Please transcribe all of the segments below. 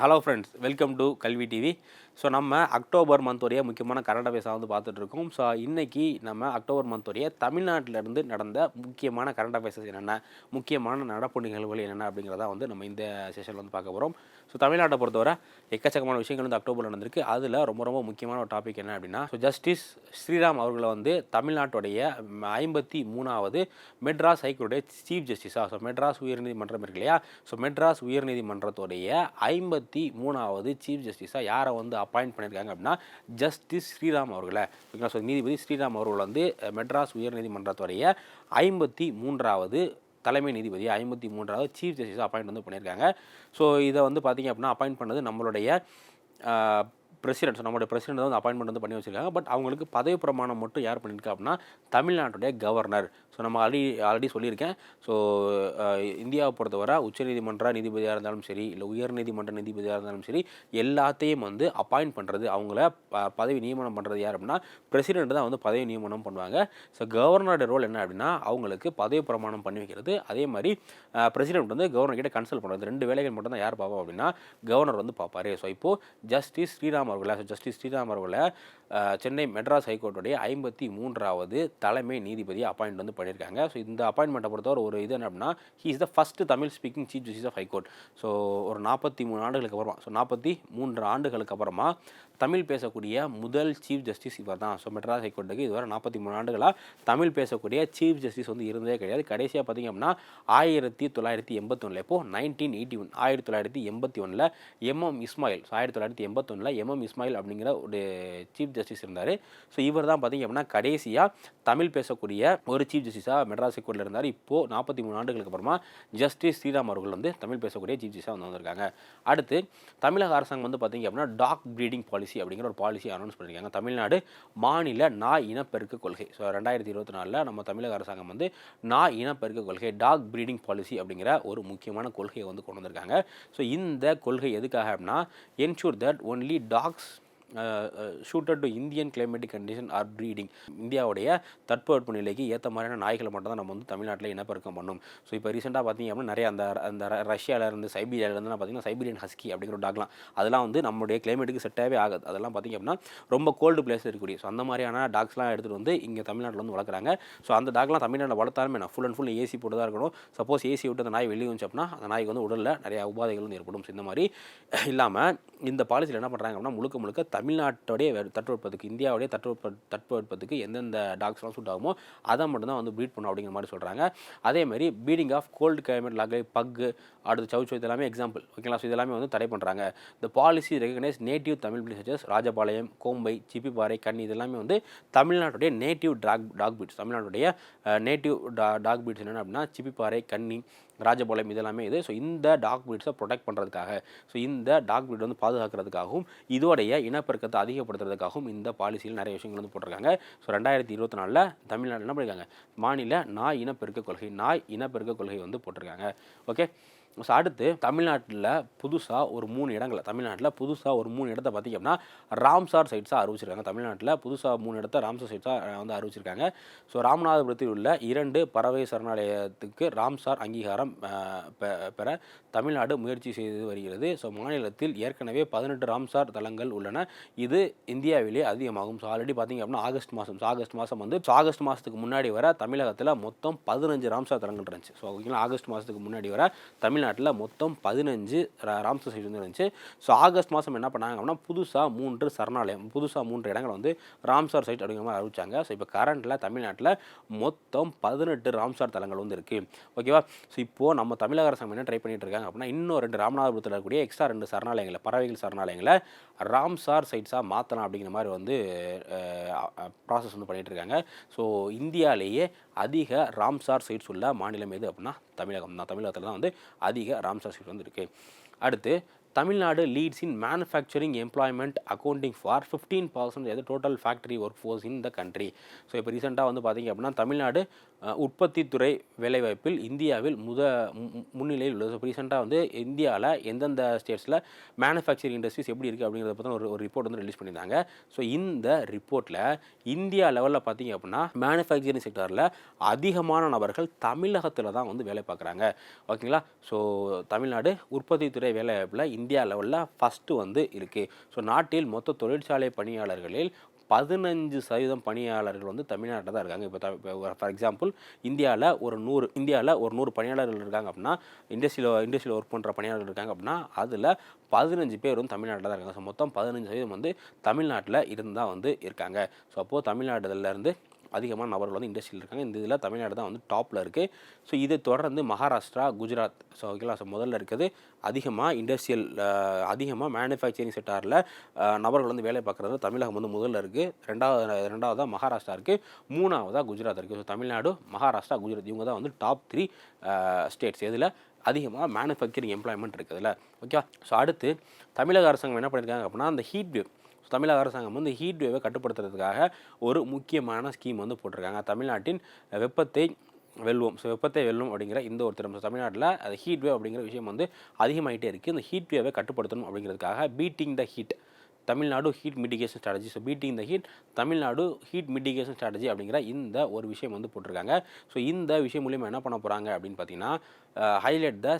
hello friends welcome to Kalvi TV so நம்ம October மந்தோடைய முக்கியமான கரண்ட் அஃபேர்ஸாக வந்து பார்த்துட்ருக்கோம். ஸோ இன்றைக்கி நம்ம அக்டோபர் மந்தோடைய தமிழ்நாட்டிலேருந்து நடந்த முக்கியமான கரண்ட் அஃபேர்ஸஸ் என்னென்ன முக்கியமான நடப்பு நிகழ்வுகள் என்னென்ன அப்படிங்கிறத வந்து நம்ம இந்த செஷனில் வந்து பார்க்க போகிறோம் ஸோ தமிழ்நாட்டை பொறுத்தவரை எக்கச்சக்கமான விஷயங்கள் வந்து அக்டோபரில் நடந்திருக்கு. அதில் ரொம்ப ரொம்ப முக்கியமான ஒரு டாபிக் என்ன அப்படின்னா ஸோ ஜஸ்டிஸ் ஸ்ரீராம் அவர்களை வந்து தமிழ்நாட்டுடைய ஐம்பத்தி மூணாவது மெட்ராஸ் ஹைகோர்ட்டுடைய சீஃப் ஜஸ்டிஸாக ஸோ மெட்ராஸ் உயர்நீதிமன்றம் இருக்கு இல்லையா? ஸோ மெட்ராஸ் உயர்நீதிமன்றத்துடைய ஐம்பத்தி மூணாவது சீஃப் ஜஸ்டிஸாக யாரை வந்து அப் அப்பாயிண்ட் பண்ணியிருக்காங்க அப்படின்னா ஜஸ்டிஸ் ஸ்ரீராம் அவர்களை ஓகேங்களா? ஸோ நீதிபதி ஸ்ரீராம் அவர்கள் வந்து மெட்ராஸ் உயர்நீதிமன்றத்துடைய ஐம்பத்தி மூன்றாவது தலைமை நீதிபதி ஐம்பத்தி மூன்றாவது சீஃப் ஜஸ்டிஸாக அப்பாயிண்ட் வந்து பண்ணியிருக்காங்க. ஸோ இதை வந்து பார்த்திங்க அப்படின்னா அப்பாயிண்ட் பண்ணது நம்மளுடைய பிரசிடென்ட் ஸோ நம்மளுடைய பிரசிடென்ட் வந்து அப்பாயின்மெண்ட் வந்து பண்ணி வச்சிருக்காங்க. பட் அவங்களுக்கு பதவி பிரமாணம் மட்டும் யார் பண்ணியிருக்கா அப்படின்னா தமிழ்நாட்டுடைய கவர்னர் ஸோ நம்ம ஆல்ரெடி ஆல்ரெடி சொல்லியிருக்கேன். ஸோ இந்தியாவை பொறுத்தவரை உச்சநீதிமன்ற நீதிபதியாக இருந்தாலும் சரி இல்லை உயர்நீதிமன்ற நீதிபதியாக இருந்தாலும் சரி எல்லாத்தையும் வந்து அப்பாயிண்ட் பண்ணுறது அவங்கள ப- பதவி நியமனம் பண்ணுறது யார் அப்படின்னா பிரசிடென்ட் தான் வந்து பதவி நியமனம் பண்ணுவாங்க. ஸோ கவர்னரோட ரோல் என்ன அப்படின்னா அவங்களுக்கு பதவி பிரமாணம் பண்ணி வைக்கிறது. அதே மாதிரி பிரசிடென்ட் வந்து கவர்னர் கிட்ட கன்சல்ட் பண்ணுறது ரெண்டு வேலைகள் மட்டும் தான் யார் பார்ப்போம் அப்படின்னா கவர்னர் வந்து பார்ப்பாரு. ஸோ இப்போது ஜஸ்டிஸ் ஸ்ரீராம் அவர்களை ஜஸ்டிஸ் ஸ்ரீராம் அவர்களை சென்னை மெட்ராஸ் ஹைகோர்ட்டுடைய ஐம்பத்தி மூன்றாவது தலைமை நீதிபதி அப்பாயிண்ட் வந்து பண்ணியிருக்காங்க. ஸோ இந்த அப்பாயின்மெண்ட்டை பொறுத்தவரை ஒரு இது என்ன அப்படின்னா he is the first Tamil speaking chief justice of high court so ஒரு நாற்பத்தி மூணு ஆண்டுகளுக்கு அப்புறமா ஸோ நாற்பத்தி மூன்று ஆண்டுகளுக்கு அப்புறமா தமிழ் பேசக்கூடிய முதல் சீஃப் ஜஸ்டிஸ் இவர் தான் ஸோ மெட்ராஸ் ஹைகோர்ட்டுக்கு இதுவரை நாற்பத்தி மூணு ஆண்டுகளாக தமிழ் பேசக்கூடிய சீஃப் ஜஸ்டிஸ் வந்து இருந்ததே கிடையாது. கடைசியாக பார்த்தீங்க அப்படின்னா ஆயிரத்தி தொள்ளாயிரத்தி எண்பத்தொன்னில் இப்போது நைன்டீன் எயிட்டி ஒன் ஆயிரத்தி தொள்ளாயிரத்தி எண்பத்தி ஒன்றில் எம்எம் இஸ்மாயில் ஸோ ஆயிரத்தி தொள்ளாயிரத்தி எண்பத்தொன்னில் எம்எம் இஸ்மாயில் அப்படிங்கிற ஒரு சீஃப் ஜஸ்டிஸ் இருந்தார். ஸோ இவர் தான் பார்த்தீங்க அப்படின்னா கடைசியாக தமிழ் பேசக்கூடிய ஒரு சீஃப் ஜஸ்டிஸாக மெட்ராஸ் ஹைகோர்ட்டில் இருந்தார். இப்போது நாற்பத்தி மூணு ஆண்டுகளுக்கு அப்புறமா ஜஸ்டிஸ் ஸ்ரீராம் அவர்கள் வந்து தமிழ் பேசக்கூடிய சீஃப் ஜஸ்டிஸாக வந்து வந்திருக்காங்க. அடுத்து தமிழக அரசாங்கம் வந்து பார்த்திங்க அப்படின்னா டாக் ப்ரீடிங் பாலிசி அப்படிங்கிற ஒரு பாலிசி அனௌன்ஸ் பண்ணியிருக்காங்க தமிழ்நாடு மாநில நாய் இனப்பெருக்க கொள்கை. ஸோ ரெண்டாயிரத்தி இருபத்தி நாலில் நம்ம தமிழக அரசாங்கம் வந்து நாய் இனப்பெருக்க கொள்கை டாக் ப்ரீடிங் பாலிசி அப்படிங்கிற ஒரு முக்கியமான கொள்கையை வந்து கொண்டு வந்திருக்காங்க. ஸோ இந்த கொள்கை எதுக்காக அப்படின்னா ensure that only dogs suited to Indian climatic condition are breeding இந்தியாவுடைய தட்பவெட்ப நிலைக்கு ஏற்ற மாதிரியான நாய்களை மட்டும் தான் நம்ம வந்து தமிழ்நாட்டில் இனப்பெருக்கம் பண்ணும். ஸோ இப்போ ரீசெண்டாக பார்த்தீங்க அப்படின்னா நிறைய அந்த அந்த ர- சைபீரியாவிலேருந்து இருந்து பார்த்தீங்கன்னா சைபீரியன் ஹஸ்கி அப்படிங்கிற ஒரு டாக்லாம் அதெல்லாம் வந்து நம்மளுடைய கிளைமேட்டுக்கு செட்டாகவே ஆகாது. அதெல்லாம் பார்த்தீங்க அப்படின்னா ரொம்ப கோல்டு பிளேஸ் இருக்கக்கூடிய ஸோ அந்த மாதிரியான டாக்ஸ்லாம் எடுத்துகிட்டு வந்து இங்கே தமிழ்நாட்டில் வந்து வளர்க்குறாங்க. ஸோ அந்த டாக்லாம் தமிழ்நாட்டில் வளர்த்தாலுமே நான் ஃபுல் அண்ட் ஃபுல் ஏசி போட்டு தான் இருக்கணும். சப்போஸ் ஏசி விட்டு அந்த நாய் வெளியே வந்துச்சு அப்படின்னா அந்த நாய்க்கு வந்து உடலில் நிறைய உபாதைகள் வந்து ஏற்படும். ஸோ இந்த மாதிரி இல்லாமல் இந்த பாலிசியில் என்ன பண்ணுறாங்க அப்படின்னா முழுக்க முழுக்க தமிழ்நாட்டோடைய வே- தட்பவெட்பத்துக்கு இந்தியாவுடைய தட்பவெட்ப தட்பவெட்பத்துக்கு எந்தெந்த டாக்ஸ்லாம் சூட் ஆகுமோ அதை மட்டும்தான் வந்து ப்ரீட் பண்ணும் அப்படிங்கிற மாதிரி சொல்கிறாங்க அதே மாதிரி பீடிங் ஆஃப் கோல்டு கிளைமேட் லாகை பக்கு அடுத்து சவுச்சோ இதெல்லாமே எக்ஸாம்பிள் ஓகேங்களா ஸோ இதெல்லாமே வந்து தடை பண்ணுறாங்க இந்த policy recognise native Tamil places Rajapalayam Kombai Chippiparai Kanni இதெல்லாமே வந்து தமிழ்நாட்டுடைய நேட்டிவ் டாக் டாக் பீட்ஸ் தமிழ்நாட்டுடைய நேட்டிவ் டா டாக் பீட்ஸ் என்னென்ன அப்படின்னா சிப்பிப்பாறை கன்னி ராஜபாளையம் இதெல்லாமே இது. ஸோ இந்த டாக் பீட்ஸை ப்ரொடெக்ட் பண்ணுறதுக்காக ஸோ இந்த டாக் பீட் வந்து பாதுகாக்கிறதுக்காகவும் இதோடைய இனப்பெருக்கத்தை அதிகப்படுத்துறதுக்காகவும் இந்த பாலிசியில் நிறைய விஷயங்கள் வந்து போட்டிருக்காங்க. ஸோ ரெண்டாயிரத்தி இருபத்தி நாலில் தமிழ்நாடு என்ன பண்ணியிருக்காங்க மாநில நாய் இனப்பெருக்க கொள்கை நாய் இனப்பெருக்க கொள்கை வந்து போட்டிருக்காங்க. ஓகே ஸோ அடுத்து தமிழ்நாட்டில் புதுசாக ஒரு மூணு இடங்களை தமிழ்நாட்டில் புதுசாக ஒரு மூணு இடத்த பார்த்திங்க அப்படின்னா ராம்சார் சைட்ஸாக அறிவிச்சிருக்காங்க. தமிழ்நாட்டில் புதுசாக மூணு இடத்த ராம்சார் சைட்ஸாக வந்து அறிவிச்சிருக்காங்க. ஸோ ராமநாதபுரத்தில் உள்ள இரண்டு பறவை சரணாலயத்துக்கு ராம்சார் அங்கீகாரம் பெ- பெற தமிழ்நாடு முயற்சி செய்து வருகிறது. ஸோ மாநிலத்தில் ஏற்கனவே பதினெட்டு ராம்சார் தலங்கள் உள்ளன. இது இந்தியாவிலே அதிகமாகும். ஸோ ஆல்ரெடி பார்த்தீங்க அப்படின்னா ஆகஸ்ட் மாதம் ஸோ ஆகஸ்ட் மாதம் வந்து ஸோ ஆகஸ்ட் மாதத்துக்கு முன்னாடி வர தமிழகத்தில் மொத்தம் பதினஞ்சு ராம்சார் தலங்கள் இருந்துச்சு. ஸோ ஓகேங்களா? ஆகஸ்ட் மாதத்துக்கு முன்னாடி வர தமிழ்நாட்டில் மொத்தம் பதினஞ்சு ராம்சர் சைட் வந்து இருந்துச்சு. ஸோ ஆகஸ்ட் மாதம் என்ன பண்ணாங்க அப்படின்னா புதுசாக மூன்று சரணாலயம் புதுசாக மூன்று இடங்களை வந்து ராம்சார் சைட் அப்படிங்கிற மாதிரி அறிவிச்சாங்க. ஸோ இப்போ கரண்ட்டில் தமிழ்நாட்டில் மொத்தம் பதினெட்டு ராம்சார் தலங்கள் வந்து இருக்குது ஓகேவா ஸோ இப்போது நம்ம தமிழக அரசாங்கம் என்ன ட்ரை பண்ணிட்டு இருக்காங்க அப்படின்னா இன்னும் ரெண்டு ராமநாதபுரத்தில் இருக்கக்கூடிய எக்ஸ்ட்ரா ரெண்டு சரணாலயங்களை பறவைகள் சரணாலயங்களை ராம்சார் சைட்ஸாக மாற்றலாம் அப்படிங்கிற மாதிரி வந்து ப்ராசஸ் வந்து பண்ணிகிட்டு இருக்காங்க. ஸோ இந்தியாவிலேயே அதிக ராம்சார் சைட்ஸ் உள்ள மாநிலம் எது அப்படின்னா தமிழகம். தான் தமிழகத்தில் தான் வந்து அதிக ராம்சார் சைட்ஸ் வந்து இருக்குது அடுத்து Tamil Nadu leads in manufacturing employment accounting for fifteen percent எது total factory work force in the country so இப்போ ரீசெண்டாக வந்து பார்த்தீங்க அப்படின்னா தமிழ்நாடு உற்பத்தித்துறை வேலைவாய்ப்பில் இந்தியாவில் முத முன்னிலையில் உள்ளது. ஸோ ரீசெண்டாக வந்து இந்தியாவில் எந்தெந்த ஸ்டேட்ஸில் மேனுஃபேக்சரிங் இண்டஸ்ட்ரீஸ் எப்படி இருக்குது அப்படிங்கிறத பற்றி ஒரு ஒரு ரிப்போர்ட் வந்து ரிலீஸ் பண்ணியிருந்தாங்க. ஸோ இந்த ரிப்போர்ட்டில் இந்தியா லெவலில் பார்த்தீங்க அப்படின்னா மேனுஃபேக்சரிங் செக்டரில் அதிகமான நபர்கள் தமிழகத்தில் தான் வந்து வேலை பார்க்குறாங்க. ஓகேங்களா ஸோ தமிழ்நாடு உற்பத்தித்துறை வேலைவாய்ப்பில் இந்தியா லெவலில் ஃபஸ்ட்டு வந்து இருக்குது ஸோ நாட்டில் மொத்த தொழிற்சாலை பணியாளர்களில் பதினஞ்சு சதவீதம் பணியாளர்கள் வந்து தமிழ்நாட்டில் தான் இருக்காங்க. இப்போ ஃபார் எக்ஸாம்பிள் இந்தியாவில் ஒரு நூறு இந்தியாவில் ஒரு நூறு பணியாளர்கள் இருக்காங்க அப்படின்னா இண்டஸ்ட்ரியில் இண்டஸ்ட்ரியில் ஒர்க் பண்ணுற பணியாளர்கள் இருக்காங்க அப்படின்னா அதில் பதினஞ்சு பேர் வந்து தமிழ்நாட்டில் தான் இருக்காங்க. ஸோ மொத்தம் பதினஞ்சு சதவீதம் வந்து தமிழ்நாட்டில் இருந்து தான் வந்து இருக்காங்க. ஸோ அப்போது தமிழ்நாட்டிலேருந்து அதிகமான நபர்கள் வந்து இண்டஸ்ட்ரியில் இருக்காங்க. இந்த இதில் தமிழ்நாடு தான் வந்து டாப்பில் இருக்குது ஸோ இதை தொடர்ந்து மகாராஷ்டிரா குஜராத் ஸோ ஓகேங்களா ஸோ முதல்ல இருக்குது. அதிகமாக இண்டஸ்ட்ரியல் அதிகமாக மேனுஃபேக்சரிங் செக்டாரில் நபர்கள் வந்து வேலை பார்க்குறது தமிழகம் வந்து முதல்ல இருக்குது ரெண்டாவது ரெண்டாவதாக மகாராஷ்டிரா இருக்குது மூணாவதாக குஜராத் இருக்குது ஸோ தமிழ்நாடு மகாராஷ்டிரா குஜராத் இவங்க தான் வந்து டாப் த்ரீ ஸ்டேட்ஸ் இதில் அதிகமாக மேனுஃபேக்சரிங் எம்ப்ளாய்மெண்ட் இருக்குதுல்ல ஓகே ஸோ அடுத்து தமிழக அரசாங்கம் என்ன பண்ணியிருக்காங்க அப்படின்னா அந்த ஹீட் வேவ் தமிழக அரசாங்கம் வந்து ஹீட் வேவை கட்டுப்படுத்துறதுக்காக ஒரு முக்கியமான ஸ்கீம் வந்து போட்டிருக்காங்க. தமிழ்நாட்டின் வெப்பத்தை வெல்வோம். ஸோ வெப்பத்தை வெல்லும் அப்படிங்கிற இந்த ஒரு திறமை. தமிழ்நாட்டில் அது ஹீட் வேவ் அப்படிங்கிற விஷயம் வந்து அதிகமாகிட்டே இருக்குது இந்த ஹீட் வேவை கட்டுப்படுத்தணும் அப்படிங்கிறதுக்காக beating the heat Tamil Nadu heat mitigation strategy so beating the heat Tamil Nadu heat mitigation strategy அப்படிங்கிற இந்த ஒரு விஷயம் வந்து போட்டிருக்காங்க. ஸோ இந்த விஷயம் மூலியமாக என்ன பண்ண போகிறாங்க அப்படின்னு பார்த்தீங்கன்னா highlight the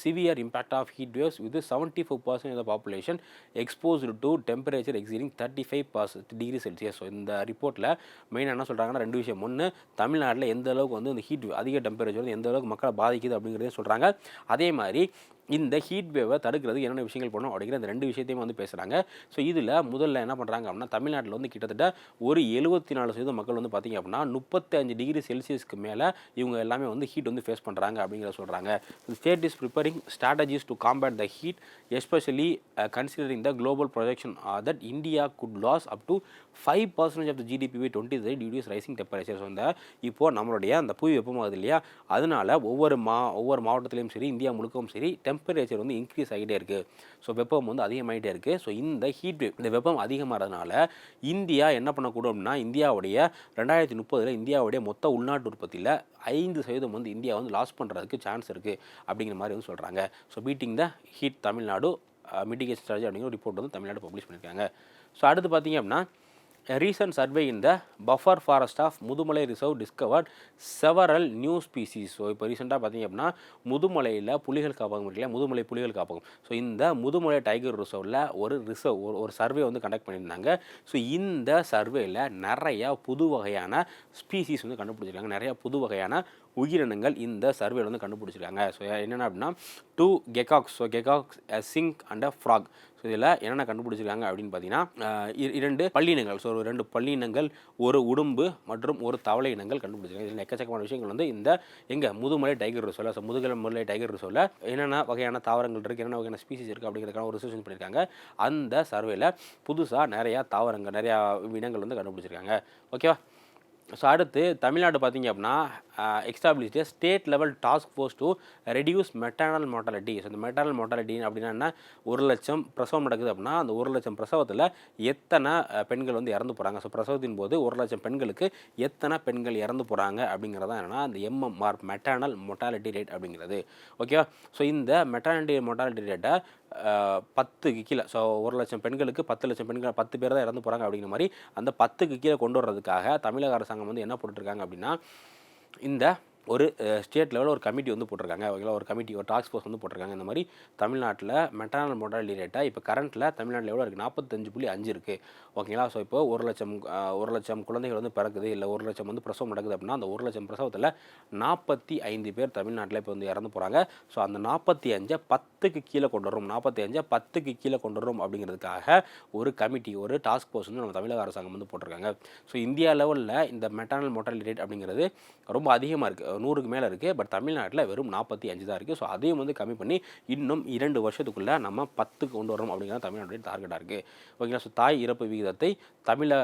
severe impact of heat waves with seventy four percent of population exposed to temperature exceeding thirty five percent degree Celsius so இந்த ரிப்போர்ட்டில் மெயினாக என்ன சொல்கிறாங்கன்னா ரெண்டு விஷயம். ஒன்று தமிழ்நாட்டில் எந்த அளவுக்கு வந்து இந்த ஹீட் அதிக டெம்பரேச்சர் வந்து எந்த அளவுக்கு மக்களை பாதிக்குது அப்படிங்கிறதே சொல்கிறாங்க அதே மாதிரி இந்த ஹீட் வேவை தடுக்கிறது என்னென்ன விஷயங்கள் பண்ணணும் அப்படிங்கிற அந்த ரெண்டு விஷயத்தையும் வந்து பேசுகிறாங்க ஸோ இதில் முதல்ல என்ன பண்ணுறாங்க அப்படின்னா தமிழ்நாட்டில் வந்து கிட்டத்தட்ட ஒரு எழுபத்தி நாலு சதவீதம் மக்கள் வந்து பார்த்திங்க அப்படின்னா முப்பத்தஞ்சு டிகிரி செல்சியஸ்க்கு மேலே இவங்க எல்லாமே வந்து ஹீட் வந்து ஃபேஸ் பண்ணுறாங்க அப்படிங்கிற சொல்கிறாங்க state is preparing strategies to combat the heat especially considering the global projection that India could lose up to five percentage of the GDP by twenty three due rising temperature so இந்த இப்போது நம்மளுடைய அந்த புவி வெப்பமாகுது இல்லையா? அதனால ஒவ்வொரு மா ஒவ்வொரு மாவட்டத்திலையும் சரி இந்தியா முழுக்கவும் சரி டெம்பரேச்சர் வந்து இன்க்ரீஸ் ஆகிட்டே இருக்குது ஸோ வெப்பம் வந்து அதிகமாகிட்டே இருக்குது ஸோ இந்த ஹீட் வேவ் இந்த வெப்பம் அதிகமாகிறதுனால இந்தியா என்ன பண்ணக்கூடும் அப்படின்னா இந்தியாவுடைய ரெண்டாயிரத்தி முப்பதில் இந்தியாவுடைய மொத்த உள்நாட்டு உற்பத்தியில் ஐந்து சதவீதம் வந்து இந்தியா வந்து லாஸ் பண்ணுறதுக்கு சான்ஸ் இருக்குது அப்படிங்கிற மாதிரி வந்து சொல்கிறாங்க so beating the heat Tamil Nadu mitigation strategy அப்படிங்கிற ரிப்போர்ட் வந்து தமிழ்நாடு பப்ளிஷ் பண்ணியிருக்காங்க. ஸோ அடுத்து பார்த்தீங்க அப்படின்னா recent survey in the buffer forest of Mudumalai reserve discovered several new species so இப்போ ரீசெண்டாக பார்த்தீங்க அப்படின்னா முதுமலையில் புலிகள் காப்பகம் இருக்குல்ல முதுமலை புலிகள் காப்பகம். ஸோ இந்த முதுமலை டைகர் ரிசர்வில் ஒரு ரிசர்வ் ஒரு ஒரு சர்வே வந்து கண்டக்ட் பண்ணியிருந்தாங்க. ஸோ இந்த சர்வேயில் நிறையா புது வகையான ஸ்பீசிஸ் வந்து கண்டுபிடிச்சிருக்காங்க. நிறையா புது வகையான உயிரினங்கள் இந்த சர்வேல வந்து கண்டுபிடிச்சிருக்காங்க. ஸோ என்னென்ன அப்படின்னா two geckos so geckos skink and a frog so இதில் என்னென்ன கண்டுபிடிச்சிருக்காங்க அப்படின்னு பார்த்தீங்கன்னா இரண்டு பள்ளியினங்கள் ஸோ ரெண்டு பள்ளியினங்கள் ஒரு உடும்பு மற்றும் ஒரு தவளை இனங்கள் கண்டுபிடிச்சிருக்காங்க. இதில் எக்கச்சக்கமான விஷயங்கள் வந்து இந்த எங்கள் முதுமலை டைகர் ரிசோல ஸோ முதுகலை டைகர் ரிசோல என்னென்ன வகையான தாவரங்கள் இருக்குது என்னென்ன வகையான ஸ்பீசிஸ் இருக்குது அப்படிங்கிறதுக்கான ஒரு ரிசர்ச் பண்ணியிருக்காங்க. அந்த சர்வேல புதுசாக நிறையா தாவரங்கள் நிறையா இனங்கள் வந்து கண்டுபிடிச்சிருக்காங்க. ஓகேவா ஸோ அடுத்து தமிழ்நாடு பார்த்திங்க அப்படின்னா established state level task force to reduce maternal mortality so இந்த மெட்டர்னல் மோட்டாலிட்டி அப்படின்னா என்ன? ஒரு லட்சம் பிரசவம் நடக்குது அப்படின்னா அந்த ஒரு லட்சம் பிரசவத்தில் எத்தனை பெண்கள் வந்து இறந்து போகிறாங்க ஸோ பிரசவத்தின் போது ஒரு லட்சம் பெண்களுக்கு எத்தனை பெண்கள் இறந்து போகிறாங்க அப்படிங்கிறதா என்னென்னா அந்த எம்எம்ஆர் மெட்டர்னல் மொட்டாலிட்டி ரேட் அப்படிங்கிறது. ஓகேவா ஸோ இந்த மெட்டர்னிட்டி மொட்டாலிட்டி ரேட்டை பத்துக்கு கீழே. ஸோ ஒரு லட்சம் பெண்களுக்கு பத்து லட்சம் பெண்கள் பத்து பேர் தான் இறந்து போகிறாங்க அப்படிங்கிற மாதிரி அந்த பத்துக்கு கீழே கொண்டு வர்றதுக்காக தமிழக அரசாங்கம் வந்து என்ன போட்டுருக்காங்க அப்படின்னா இந்த ஒரு ஸ்டேட் லெவலில் ஒரு கமிட்டி வந்து போட்டிருக்காங்க. ஓகேங்களா ஒரு கமிட்டி ஒரு டாஸ்க் ஃபோர்ஸ் வந்து போட்டிருக்காங்க. இந்த மாதிரி தமிழ்நாட்டில் மெட்டர்னல் மொடாலிட்டி ரேட்டாக இப்போ கரண்ட்டில் தமிழ்நாட்டில் எவ்வளோ இருக்குது நாற்பத்தஞ்சு புள்ளி அஞ்சு இருக்குது ஓகேங்களா? ஸோ இப்போ ஒரு லட்சம் ஒரு லட்சம் குழந்தைகள் வந்து பிறக்குது இல்லை ஒரு லட்சம் வந்து பிரசவம் நடக்குது அப்படின்னா அந்த ஒரு லட்சம் பிரசவத்தில் நாற்பத்தி ஐந்து பேர் தமிழ்நாட்டில் இப்போ வந்து இறந்து போகிறாங்க ஸோ அந்த நாற்பத்தி அஞ்சை பத்துக்கு கீழே கொண்டு வரும் நாற்பத்தி அஞ்சை பத்துக்கு கீழே கொண்டு வரும் அப்படிங்கிறதுக்காக ஒரு கமிட்டி ஒரு டாஸ்க் ஃபோர்ஸ் வந்து நம்ம தமிழக அரசாங்கம் வந்து போட்டிருக்காங்க. ஸோ இந்தியா லெவலில் இந்த மெட்டர்னல் மொட்டாலிட்டி ரேட் அப்படிங்கிறது ரொம்ப அதிகமாக இருக்குது நூறுக்கு மேலே இருக்குது பட் தமிழ்நாட்டில் வெறும் நாற்பத்தி அஞ்சு தான் இருக்குது ஸோ அதையும் வந்து கம்மி பண்ணி இன்னும் இரண்டு வருஷத்துக்குள்ளே நம்ம பத்துக்கு கொண்டு வரோம் அப்படிங்கிறது தமிழ்நாட்டுடைய டார்கெட்டாக இருக்குது ஓகேங்களா ஸோ தாய் இறப்பு விகிதத்தை தமிழை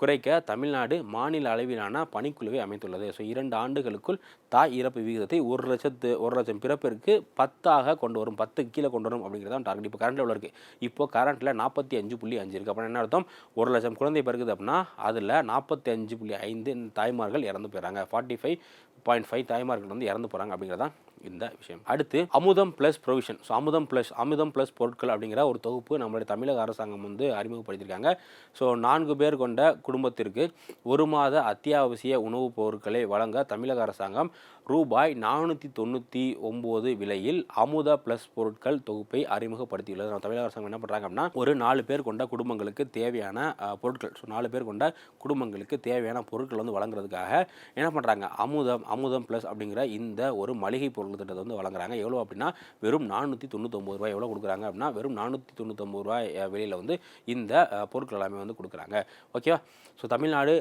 குறைக்க தமிழ்நாடு மாநில அளவிலான பணிக்குழுவை அமைத்துள்ளது. ஸோ இரண்டு ஆண்டுகளுக்குள் தாய் இறப்பு விகிதத்தை ஒரு லட்சத்து ஒரு லட்சம் பிறப்பிற்கு பத்தாக கொண்டு வரும் பத்து கீழே கொண்டு வரும் அப்படிங்கிறது தான் டார்கெட் இப்போ கரண்ட் எவ்வளோ இருக்குது இப்போ கரண்ட்டில் நாற்பத்தி அஞ்சு புள்ளி அஞ்சு இருக்குது அப்புறம் என்ன அர்த்தம்? ஒரு லட்சம் குழந்தை பிறகுது அப்படின்னா அதில் நாற்பத்தி அஞ்சு புள்ளி ஐந்து தாய்மார்கள் இறந்து போயிடறாங்க. ஃபார்ட்டி ஃபைவ் பாயிண்ட் ஃபைவ் தாய்மார்கள் வந்து இறந்து போகிறாங்க அப்படிங்கிறதான் இந்த விஷயம். அடுத்து Amudham plus provision so Amudham plus Amudham plus பொருட்கள் அப்படிங்கிற ஒரு தொகுப்பு நம்மளுடைய தமிழக அரசாங்கம் வந்து அறிமுகப்படுத்தியிருக்காங்க. ஸோ நான்கு பேர் கொண்ட குடும்பத்திற்கு ஒரு மாத அத்தியாவசிய உணவுப் பொருட்களை வழங்க தமிழக அரசாங்கம் ரூபாய் நானூற்றி தொண்ணூற்றி ஒம்பது விலையில் அமுத ப்ளஸ் பொருட்கள் தொகுப்பை அறிமுகப்படுத்தியுள்ளது. நம்ம தமிழக அரசாங்கம் என்ன பண்ணுறாங்க அப்படின்னா ஒரு நாலு பேர் கொண்ட குடும்பங்களுக்கு தேவையான பொருட்கள். ஸோ நாலு பேர் கொண்ட குடும்பங்களுக்கு தேவையான பொருட்கள் வந்து வழங்குறதுக்காக என்ன பண்ணுறாங்க அமுதம் அமுதம் ப்ளஸ் அப்படிங்கிற இந்த ஒரு மளிகை பொருள் திட்டத்தை வந்து வழங்குறாங்க. எவ்வளோ அப்படின்னா வெறும் நானூற்றி தொண்ணூத்தொம்பது ரூபாய் எவ்வளோ கொடுக்குறாங்க அப்படின்னா வெறும் நானூற்றி தொண்ணூத்தொம்பது ரூபாய் விலையில் வந்து இந்த பொருட்கள் எல்லாமே வந்து கொடுக்குறாங்க. ஓகேவா? ஸோ தமிழ்நாடு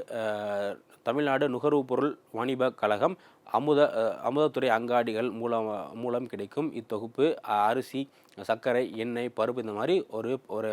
தமிழ்நாடு நுகர்வு பொருள் வாணிப கழகம் அமுத அமுதத்துறை அங்காடிகள் மூலம் மூலம் கிடைக்கும் இத்தொகுப்பு அரிசி சர்க்கரை எண்ணெய் பருப்பு இந்த மாதிரி ஒரு ஒரு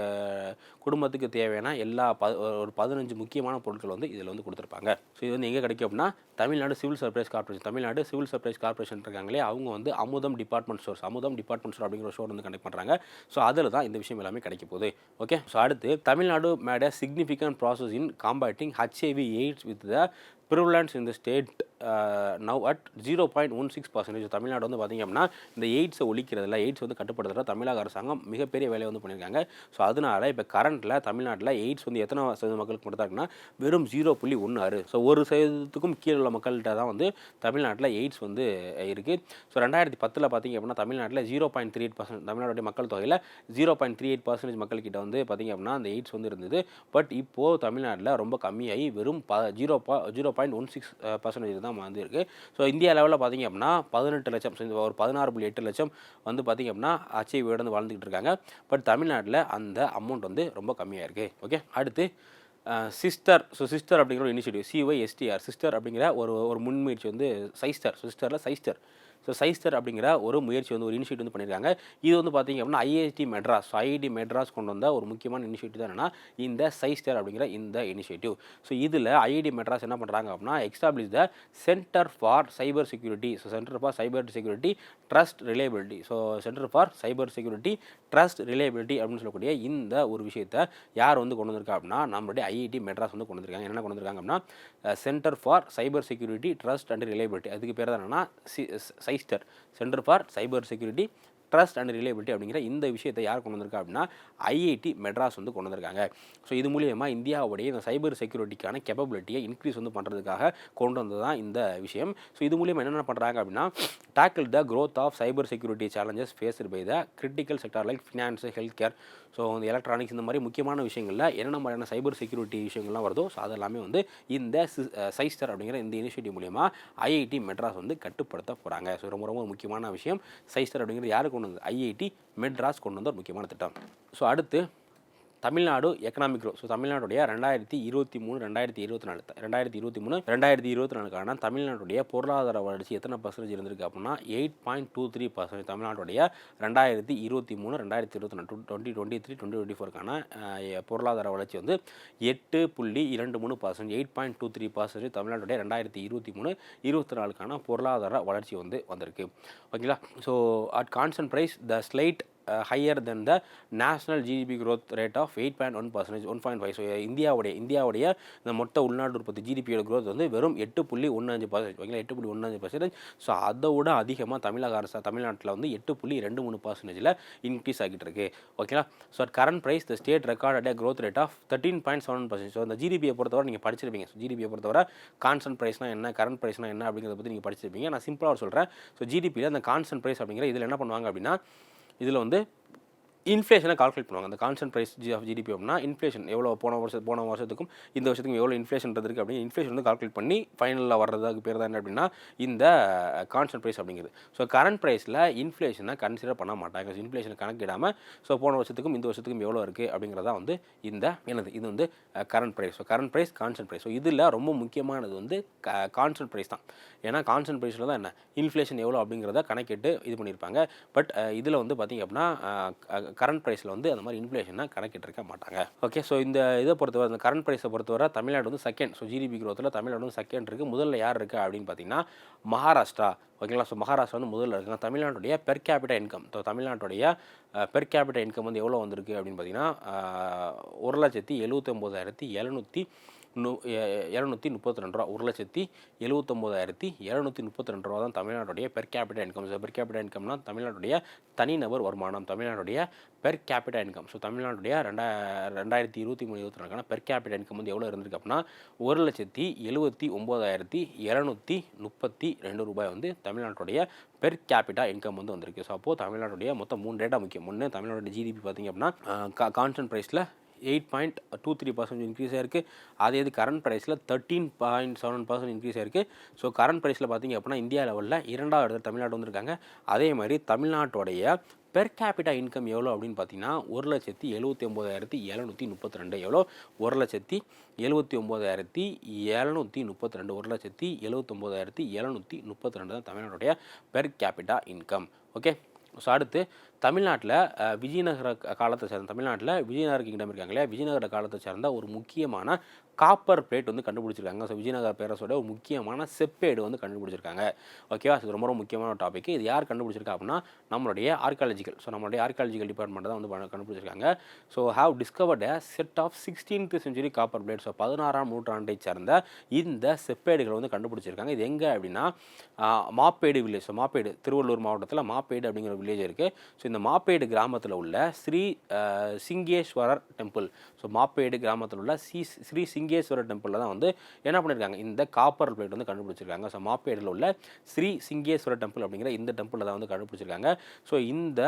குடும்பத்துக்கு தேவையான எல்லா ப ஒரு பதினஞ்சு முக்கியமான பொருட்கள் வந்து இதில் வந்து கொடுத்துருப்பாங்க. ஸோ இது வந்து எங்கே கிடைக்கும் அப்படின்னா Tamil Nadu civil supplies corporation. Tamil Nadu civil supplies corporation இருக்காங்களே அவங்க வந்து Amudham department stores Amudham department store அப்படிங்கிற ஸ்டோர் வந்து கண்டக்ட் பண்ணுறாங்க ஸோ அதில் தான் இந்த விஷயம் எல்லாமே கிடைக்க போகுது. ஓகே ஸோ அடுத்து Tamil Nadu made significant process in combating combating AIDS with the the இந்த state now at zero point one six percentage Tamil Nadu வந்து பார்த்திங்க அப்படின்னா இந்த எய்ட்ஸை ஒழிக்கிறதுல எய்ட்ஸ் வந்து கட்டுப்படுத்துகிற தமிழக அரசாங்கம் மிகப்பெரிய வேலையை வந்து பண்ணியிருக்காங்க. ஸோ அதனால இப்போ கரண்ட்டில் தமிழ்நாட்டில் எய்ட்ஸ் வந்து எத்தனை சதவீத மக்களுக்கு மட்டும் வெறும் ஜீரோ புள்ளி ஒன்று ஆறு. ஸோ ஒரு சதவீதத்துக்கும் கீழே உள்ள மக்கள்கிட்ட தான் வந்து தமிழ்நாட்டில் எய்ட்ஸ் வந்து இருக்குது ஸோ ரெண்டாயிரத்தி பத்தில் பார்த்திங்க அப்படின்னா தமிழ்நாட்டில் zero point three eight percent தமிழ்நாட்டுடைய மக்கள் தொகையில் zero point three eight percentage மக்கள்கிட்ட வந்து பார்த்திங்க அப்படின்னா அந்த எய்ட்ஸ் வந்து இருந்தது. பட் இப்போது தமிழ்நாட்டில் ரொம்ப கம்மியாகி வெறும் ப ஜீரோ பா zero point one six percentage தான் வந்து இருக்குது ஸோ இந்தியா லெவலில் பார்த்திங்க அப்படின்னா பதினெட்டு லட்சம் ஒரு பதினாறு புள்ளி எட்டு லட்சம் வந்து பார்த்திங்க அப்படின்னா அச்சீவோடு வந்து வாழ்ந்துக்கிட்டு இருக்காங்க. பட் தமிழ்நாட்டில் அந்த அமௌண்ட் வந்து ரொம்ப கம்மியாக இருக்குது ஓகே அடுத்து சிஸ்டர் ஸோ சிஸ்டர் அப்படிங்கிற ஒரு இனிஷியேட்டிவ் சிஒய்எஸ்டிஆர் சிஸ்டர் அப்படிங்கிற ஒரு ஒரு முன்முயற்சி வந்து சைஸ்டர் சிஸ்டரில் சைஸ்டர் ஸோ சைஸ்டர் அப்படிங்கிற ஒரு முயற்சி வந்து ஒரு இனிஷியேட்டிவ் வந்து பண்ணியிருக்காங்க இது வந்து பார்த்தீங்க அப்படின்னா ஐஐடி மெட்ராஸ் ஐஐடி மெட்ராஸ் கொண்டு வந்த ஒரு முக்கியமான இனிஷியேட்டிவ் தான் என்னென்னா இந்த சைஸ்டர் அப்படிங்கிற இந்த இனிஷியேட்டிவ் ஸோ இதில் ஐஐடி மெட்ராஸ் என்ன பண்ணுறாங்க அப்படின்னா establish the centre for cyber security so centre for cyber security trust reliability so centre for cyber security trust reliability அப்படின்னு சொல்லக்கூடிய இந்த ஒரு விஷயத்தை யார் வந்து கொண்டு வந்திருக்கா அப்படின்னா நம்மளுடைய ஐஐடி மெட்ராஸ் வந்து கொண்டு வந்திருக்காங்க. என்ன கொண்டு வந்திருக்காங்க அப்படின்னா centre for cyber security trust and reliability அதுக்கு பேர் தான் என்னன்னா CySTAR centre for cyber security trust and reliability அப்படிங்கிற இந்த விஷயத்தை யார் கொண்டு வந்திருக்கா அப்படின்னா ஐஐடி மெட்ராஸ் வந்து கொண்டு வந்திருக்காங்க. ஸோ இது மூலியமாக இந்தியாவுடைய இந்த சைபர் செக்யூரிட்டிக்கான கேப்பபிலிட்டியை இன்க்ரீஸ் வந்து பண்ணுறதுக்காக கொண்டு வந்தது தான் இந்த விஷயம். ஸோ இது மூலியமாக என்னென்ன பண்ணுறாங்க அப்படின்னா tackle the growth of cyber security challenges faced by the critical sector like finance health care so இந்த எலக்ட்ரானிக்ஸ் இந்த மாதிரி முக்கியமான விஷயங்களில் என்னென்ன மாதிரியான சைபர் செக்யூரிட்டி விஷயங்கள்லாம் வருதோ ஸோ அதெல்லாமே வந்து இந்த சைஸ்டர் அப்படிங்கிற இந்த இனிஷியேட்டிவ் மூலியமாக ஐஐடி மெட்ராஸ் வந்து கட்டுப்படுத்த போகிறாங்க ஸோ ரொம்ப ரொம்ப முக்கியமான விஷயம். சைஸ்டர் அப்படிங்கிறது யார் கொண்டு வந்தது? ஐஐடி மெட்ராஸ் கொண்டு வந்த ஒரு முக்கியமான திட்டம். ஸோ அடுத்து தமிழ்நாடு எக்கனாமிக் க்ரோத் ஸோ தமிழ்நாடுடைய ரெண்டாயிரத்தி இருபத்தி மூணு ரெண்டாயிரத்தி இருபத்தி நாலு ரெண்டாயிரத்தி இருபத்தி மூணு ரெண்டாயிரத்தி இருபத்தி நாலுக்கான தமிழ்நாட்டுடைய பொருளாதார வளர்ச்சி எத்தனை பர்சன்டேஜ் இருந்திருக்கு அப்படின்னா eight point two three percentage தமிழ்நாட்டுடைய ரெண்டாயிரத்தி இருபத்தி மூணு ரெண்டாயிரத்தி இருபத்தி நாலு twenty twenty three twenty twenty ஃபோருக்கான பொருளாதார வளர்ச்சி வந்து எட்டு புள்ளி இரண்டு மூணு percent eight point two three percentage தமிழ்நாட்டுடைய ரெண்டாயிரத்தி இருபத்தி மூணு இருபத்தி நாலுக்கான பொருளாதார வளர்ச்சி வந்து வந்திருக்கு. ஓகேங்களா? So at constant price the slight higher then the national GDP growth rate of eight point one percentage one point five so இந்தியாவுடைய இந்தியாவுடைய இந்த மொத்த உள்நாட்டு உற்பத்தி ஜிடிபியோட க்ரோத் வந்து வெறும் எட்டு புள்ளி ஒன்று அஞ்சு பர்சன்டேஜ் ஓகேங்களா எட்டு புள்ளி ஒன்று அஞ்சு பர்சன்டேஜ் ஸோ அதை விட அதிகமாக தமிழக அரசு தமிழ்நாட்டில் வந்து எட்டு புள்ளி ரெண்டு மூணு பர்சன்டேஜில் இன்க்ரீஸ் ஆகிட்டு இருக்கு. ஓகேங்களா so at current price the state record growth rate of thirteen point seven percent so அந்த ஜிடிபியை பொறுத்தவரை நீங்கள் படிச்சிருப்பீங்க. ஸோ ஜிடிபியை பொறுத்தவரை கான்ஸ்டன்ட் பிரைஸ்னால் என்ன கரண்ட் ப்ரைஸ்னால் என்ன அப்படிங்கிறத பற்றி நீங்கள் படிச்சிருப்பீங்க. நான் சிம்பிளாக சொல்கிறேன் ஸோ ஜிடிபியில் அந்த கான்ஸ்டன்ட் ப்ரைஸ் அப்படிங்கிற இதில் என்ன பண்ணுவாங்க அப்படின்னா இதில் வந்து இன்ஃப்ளேஷனை கால்குலேட் பண்ணுவாங்க. அந்த constant price G of GDP அப்படின்னா இன்ஃப்ளேஷன் எவ்வளோ போன வருஷம் போன வருஷத்துக்கும் இந்த வருஷத்துக்கும் எவ்வளோ இன்ஃப்ளேஷன் இருக்குது அப்படின்னு இன்ஃப்ளேஷன் வந்து கால்குலேட் பண்ணி ஃபைனலில் வர்றதுக்கு பேர் தான் என்ன அப்படின்னா இந்த கான்ஸ்டன்ட் ப்ரைஸ் அப்படிங்கிறது. ஸோ கரண்ட் ப்ரைஸில் இன்ஃப்ளேஷனை கன்சிடர் பண்ண மாட்டாங்க. இன்ஃப்ளேஷனை கணக்கிடாமல் ஸோ போன வருஷத்துக்கும் இந்த வருஷத்துக்கும் எவ்வளோ இருக்குது அப்படிங்கிறதா வந்து இந்த என்னது? இது வந்து current price so current price constant price so இதில் ரொம்ப முக்கியமானது வந்து கான்ஸ்டன்ட் ப்ரைஸ் தான். ஏன்னா கான்ஸ்டன்ட் ப்ரைஸில் தான் என்ன? இன்ஃப்ளேஷன் எவ்வளோ அப்படிங்கிறத கணக்கிட்டு இது பண்ணியிருப்பாங்க பட் இதில் வந்து பார்த்திங்க அப்படின்னா கரண்ட் ப்ரைஸில் வந்து அந்த மாதிரி இன்ஃப்ளேஷனாக கணக்கிட்டு இருக்க மாட்டாங்க. ஓகே ஸோ இந்த இதை பொறுத்தவரை இந்த கரண்ட் ப்ரைஸை பொறுத்தவரை தமிழ்நாடு வந்து செகண்ட் ஸோ ஜிடிபி க்ரோத்தில் தமிழ்நாடு வந்து செகண்ட் இருக்குது முதல்ல யார் இருக்குது அப்படின்னு பார்த்தீங்கன்னா மகாராஷ்டிரா. ஓகேங்களா ஸோ மகாராஷ்டிரா வந்து முதல்ல இருக்காங்க தமிழ்நாட்டுடைய பெர் கேபிட்டா இன்கம் ஸோ தமிழ்நாட்டுடைய பெர் கேபிட்டா இன்கம் வந்து எவ்வளோ வந்திருக்கு அப்படின்னு பார்த்தீங்கன்னா ஒரு லட்சத்தி எழுபத்தொம்போதாயிரத்தி எழுநூற்றி இரநூத்தி முப்பத்தி ரெண்டு ரூபா ஒரு லட்சத்தி எழுபத்தொம்போதாயிரத்தி இரநூத்தி முப்பத்தி ரெண்டு ரூபா தான் தமிழ்நாட்டுடைய per capital income so per capital இன்கம்னா தமிழ்நாட்டுடைய தனிநபர் வருமானம் தமிழ்நாட்டுடைய பெர் கேபிட்டல் இன்கம் ஸோ தமிழ்நாட்டுடைய ரெண்டா ரெண்டாயிரத்தி இருபத்தி மூணு இருபத்தி நாலுக்கான பெர் கேபிட்டல் இன்கம் வந்து எவ்வளோ இருந்திருக்கு அப்படின்னா ஒரு லட்சத்தி எழுபத்தி ஒம்போதாயிரத்தி இரநூத்தி முப்பத்தி ரெண்டு ரூபாய் வந்து தமிழ்நாட்டுடைய பெர் கேபிட்டா இன்கம் வந்து வந்திருக்கு. ஸோ அப்போது தமிழ்நாட்டுடைய மொத்தம் மூணு டேட்டா முக்கியம். ஒன்று தமிழ்நாட்டுடைய ஜிடிபி பார்த்திங்க அப்படின்னா கான்ஸ்டன்ட் ப்ரைஸில் eight point two three percent increase ஆயிருக்கு. அதே இது கரண்ட் ப்ரைஸில் thirteen point seven percent increase ஆயிருக்கு. ஸோ கரண்ட் ப்ரைஸில் பார்த்திங்க அப்படின்னா இந்தியா லெவலில் இரண்டாவது இடத்துல தமிழ்நாடு வந்திருக்காங்க. அதே மாதிரி தமிழ்நாட்டுடைய பெர் கேபிட்டா இன்கம் எவ்வளோ அப்படின்னு பார்த்தீங்கன்னா ஒரு லட்சத்தி எழுபத்தி ஒம்போதாயிரத்தி எழுநூற்றி முப்பத்தி ரெண்டு. எவ்வளோ ஒரு லட்சத்தி எழுபத்தி ஒம்போதாயிரத்தி எழுநூற்றி முப்பத்தி ரெண்டு. ஒரு லட்சத்தி எழுபத்தொம்போதாயிரத்தி எழுநூற்றி முப்பத்தி ரெண்டு தான் தமிழ்நாட்டுடைய per capita income okay so அடுத்து தமிழ்நாட்டில் விஜயநகர காலத்தை சேர்ந்த தமிழ்நாட்டில் விஜயநகர கிங்டம் இருக்காங்க இல்லையா? விஜயநகர காலத்தை சேர்ந்த ஒரு முக்கியமான காப்பர் பிளேட் வந்து கண்டுபிடிச்சிருக்காங்க. ஸோ விஜயநகர பேரரசோட ஒரு முக்கியமான செப்பேடு வந்து கண்டுபிடிச்சிருக்காங்க. ஓகேவா இது ரொம்ப ரொம்ப முக்கியமான ஒரு டாபிக் இது யார் கண்டுபிடிச்சிருக்கா அப்படின்னா நம்மளுடைய ஆர்காலஜிக்கல் ஸோ நம்மளுடைய ஆர்காலஜிக்கல் டிபார்ட்மெண்ட் தான் வந்து கண்டுபிடிச்சிருக்காங்க. So have discovered a set of sixteenth century copper plate so பதினாறாம் நூற்றாண்டை சேர்ந்த இந்த செப்பேடுகளை வந்து கண்டுபிடிச்சிருக்காங்க. இது எங்கே அப்படின்னா மாப்பேடு வில்லேஜ் ஸோ மாப்பேடு திருவள்ளூர் மாவட்டத்தில் மாப்பேடு அப்படிங்கிற வில்லேஜ் இருக்குது ஸோ இந்த மாப்பேடு கிராமத்தில் உள்ள ஸ்ரீ சிங்கேஸ்வரர் டெம்பிள் ஸோ மாப்பேடு கிராமத்தில் உள்ள ஸ்ரீ ஸ்ரீ சிங்கேஸ்வரர் டெம்பிளில் தான் வந்து என்ன பண்ணியிருக்காங்க இந்த காப்பர் பிளேட் வந்து கண்டுபிடிச்சிருக்காங்க. ஸோ மாப்பேடில் உள்ள ஸ்ரீ சிங்கேஸ்வரர் டெம்பிள் அப்படிங்கிற இந்த டெம்பிளில் தான் வந்து கண்டுபிடிச்சிருக்காங்க. ஸோ இந்த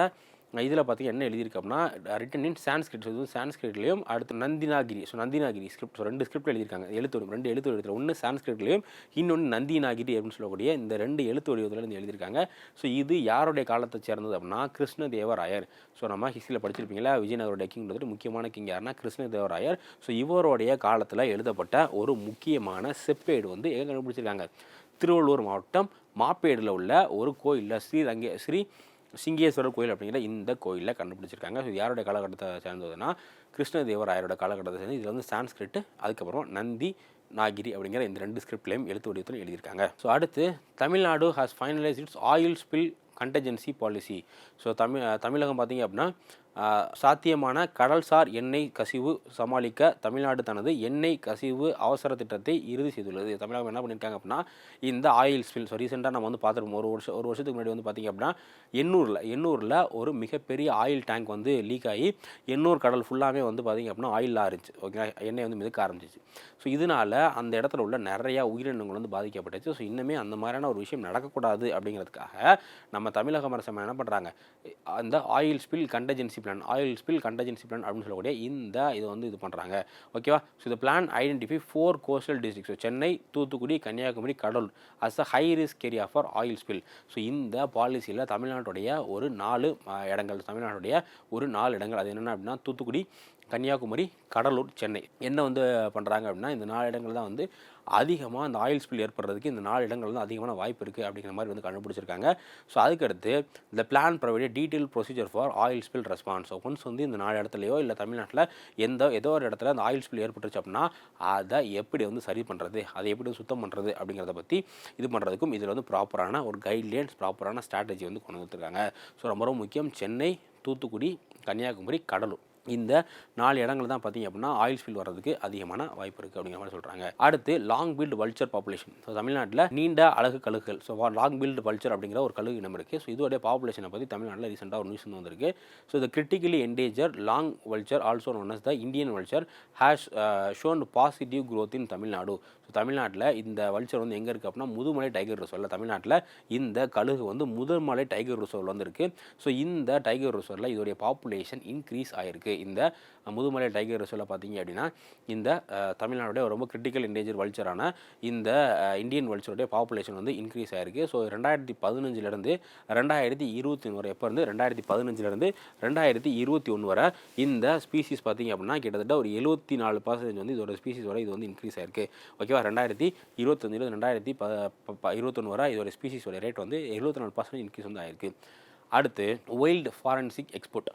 இதில் பார்த்தீங்கன்னா என்ன எழுதியிருக்கு அப்படின்னா ரிட்டன் இன் சான்ஸ்கிரிட் ஸோ சான்ஸ்கிரிட்லையும் அடுத்து Nandinagari so Nandinagari script so ரெண்டு ஸ்கிரிப்ட் எழுதியிருக்காங்க. எழுத்து ரெண்டு எழுத்து வடிவத்தில் ஒன்று சான்ஸ்கிரிட்லேயும் இன்னொன்று நந்தினாகிரி அப்படின்னு சொல்லக்கூடிய இந்த ரெண்டு எழுத்து வடிவத்தில் இருந்து எழுதியிருக்காங்க. ஸோ இது யாருடைய காலத்தை சேர்ந்தது அப்படின்னா கிருஷ்ணதேவராயர். ஸோ நம்ம ஹிஸ்டியில் படிச்சிருப்பீங்களா? விஜயநகரோட கிங் வந்துட்டு முக்கியமான கிங் யாருன்னா கிருஷ்ணதேவராயர். ஸோ இவருடைய காலத்தில் எழுதப்பட்ட ஒரு முக்கியமான செப்பேடு வந்து எங்கே கண்டுபிடிச்சிருக்காங்க திருவள்ளூர் மாவட்டம் மாப்பேடில் உள்ள ஒரு கோயிலில் ஸ்ரீரங்க ஸ்ரீ சிங்கேஸ்வரர் கோயில் அப்படிங்கிற இந்த கோயிலில் கண்டுபிடிச்சிருக்காங்க. ஸோ யாரோட காலகட்டத்தை சேர்ந்ததுன்னா கிருஷ்ணதேவராயரோட காலகட்டத்தை சேர்ந்து இதில் வந்து சான்ஸ்கிரிட் அதுக்கப்புறம் நந்தி நாகிரி அப்படிங்கிற இந்த ரெண்டு ஸ்கிரிப்ட்லையும் எழுத்து வடிவத்தில் எழுதியிருக்காங்க. ஸோ அடுத்து Tamil Nadu has finalise its oil spill contingency policy so Tamil Tamilagam பார்த்திங்க அப்படின்னா சாத்தியமான கடல்சார் எண்ணெய் கசிவு சமாளிக்க தமிழ்நாடு தனது எண்ணெய் கசிவு அவசர திட்டத்தை இறுதி செய்துள்ளது. தமிழகம் என்ன பண்ணியிருக்காங்க அப்படின்னா இந்த ஆயில் ஸ்பில் ஸோ ரீசெண்டாக நம்ம வந்து பார்த்துருப்போம். ஒரு வருஷம் ஒரு வருஷத்துக்கு முன்னாடி வந்து பார்த்திங்க அப்படின்னா எண்ணூரில் எண்ணூரில் ஒரு மிகப்பெரிய ஆயில் டேங்க் வந்து லீக் ஆகி எண்ணூர் கடல் ஃபுல்லாகவே வந்து பார்த்திங்க அப்படின்னா ஆயிலாக இருந்துச்சு. ஓகே எண்ணெய் வந்து மிதக்க ஆரம்பிச்சிச்சு. ஸோ இதனால் அந்த இடத்துல உள்ள நிறையா உயிரினங்கள் வந்து பாதிக்கப்பட்டுச்சு. ஸோ இன்னுமே அந்த மாதிரியான ஒரு விஷயம் நடக்கக்கூடாது அப்படிங்கிறதுக்காக நம்ம தமிழக அரசு என்ன பண்ணுறாங்க அந்த oil spill contingency plan oil spill contingency plan அப்படின்னு சொல்லக்கூடிய இந்த இதை வந்து இது பண்ணுறாங்க ஓகேவா ஸோ இந்த plan identify four coastal districts Chennai Thoothukudi Kanniyakumari Cuddalore as a high risk area for oil spill so இந்த பாலிசியில் தமிழ்நாட்டுடைய ஒரு நாலு இடங்கள் தமிழ்நாட்டுடைய ஒரு நாலு இடங்கள். அது என்னென்ன அப்படின்னா தூத்துக்குடி கன்னியாகுமரி கடலூர் சென்னை. என்ன வந்து பண்ணுறாங்க அப்படின்னா இந்த நாலு இடங்கள் தான் வந்து அதிகமாக அந்த ஆயில் ஸ்பில் ஏற்படுறதுக்கு இந்த நாலு இடங்கள் தான் அதிகமான வாய்ப்பு இருக்குது அப்படிங்கிற மாதிரி வந்து கண்டுபிடிச்சிருக்காங்க. ஸோ அதுக்கடுத்து இந்த plan provide detail procedure for oil spill response once வந்து இந்த நாலு இடத்துலையோ இல்லை தமிழ்நாட்டில் எந்த ஏதோ ஒரு இடத்துல அந்த ஆயில் ஸ்பில் ஏற்பட்டுருச்சு அப்படின்னா அதை எப்படி வந்து சரி பண்ணுறது அதை எப்படி சுத்தம் பண்ணுறது அப்படிங்கிறத பற்றி இது பண்ணுறதுக்கும் இதில் வந்து ப்ராப்பரான ஒரு கைட்லைன்ஸ் ப்ராப்பரான ஸ்ட்ராட்டஜி வந்து கொண்டு வந்துருக்காங்க. ஸோ ரொம்ப ரொம்ப முக்கியம். சென்னை தூத்துக்குடி கன்னியாகுமரி கடலூர். இந்த நாலு இடங்கள் தான் பார்த்தீங்க அப்படின்னா ஆயில் ஸ்பில் வர்றதுக்கு அதிகமான வாய்ப்பு இருக்குது அப்படிங்கிற மாதிரி சொல்கிறாங்க அடுத்து long billed vulture population so தமிழ்நாட்டில் நீண்ட அழகு கழுகுகள். ஸோ லாங் பில்டு வல்ச்சர் அப்படிங்கிற ஒரு கழுகு இனம் இருக்குது ஸோ இதோடைய பாப்புலேஷனை பற்றி தமிழ்நாட்டில் ரீசெண்டாக ஒரு நியூஸ் வந்திருக்கு. ஸோ uh, இந்த critically endangered long vulture also known as the Indian vulture has shown positive growth in Tamil Nadu. So தமிழ்நாட்டில் இந்த வல்ச்சர் வந்து எங்கே இருக்குது அப்படின்னா முதுமலை டைகர் ரிசர்வில் தமிழ்நாட்டில் இந்த கழுகு வந்து முதுமலை டைகர் ரிசர்வில் வந்து இருக்குது ஸோ இந்த டைகர் ரிசர்வில் இதோடைய பாப்புலேஷன் இன்க்ரீஸ் ஆயிருக்கு. இருக்குது இந்த முதுமலை டைகர் ரிசர்வில் பார்த்தீங்க அப்படின்னா இந்த தமிழ்நாடுடைய ரொம்ப கிரிட்டிக்கல் இண்டேஜர் வல்ச்சரான இந்த இந்தியன் வல்ச்சருடைய பாப்புலேஷன் வந்து இன்க்ரீஸ் ஆகிருக்கு ஸோ ரெண்டாயிரத்தி பதினஞ்சுலேருந்து ரெண்டாயிரத்தி இருபத்தி ஒன்று வரை எப்போ இருந்து ரெண்டாயிரத்தி பதினஞ்சுலேருந்து ரெண்டாயிரத்தி இருபத்தி ஒன்று வரை இந்த ஸ்பீசிஸ் பார்த்தீங்க அப்படின்னா கிட்டத்தட்ட ஒரு எழுபத்தி நாலு பர்சன்டேஜ் வந்து இதோட ஸ்பீசிஸ் வரை இது வந்து இன்க்ரீஸ் ஆயிருக்கு. ஓகேவா ரெண்டாயிரத்தி இருபத்தஞ்சில் ரெண்டாயிரத்தி ப இருபத்தொன்று வரை இதோட ஸ்பீசிஸோட ரேட் வந்து எழுபத்தி நாலு பர்சன்டேஜ் இன்க்ரீஸ் வந்து ஆயிருக்கு. அடுத்து வைல்டு ஃபாரன்சிக் எக்ஸ்போர்ட்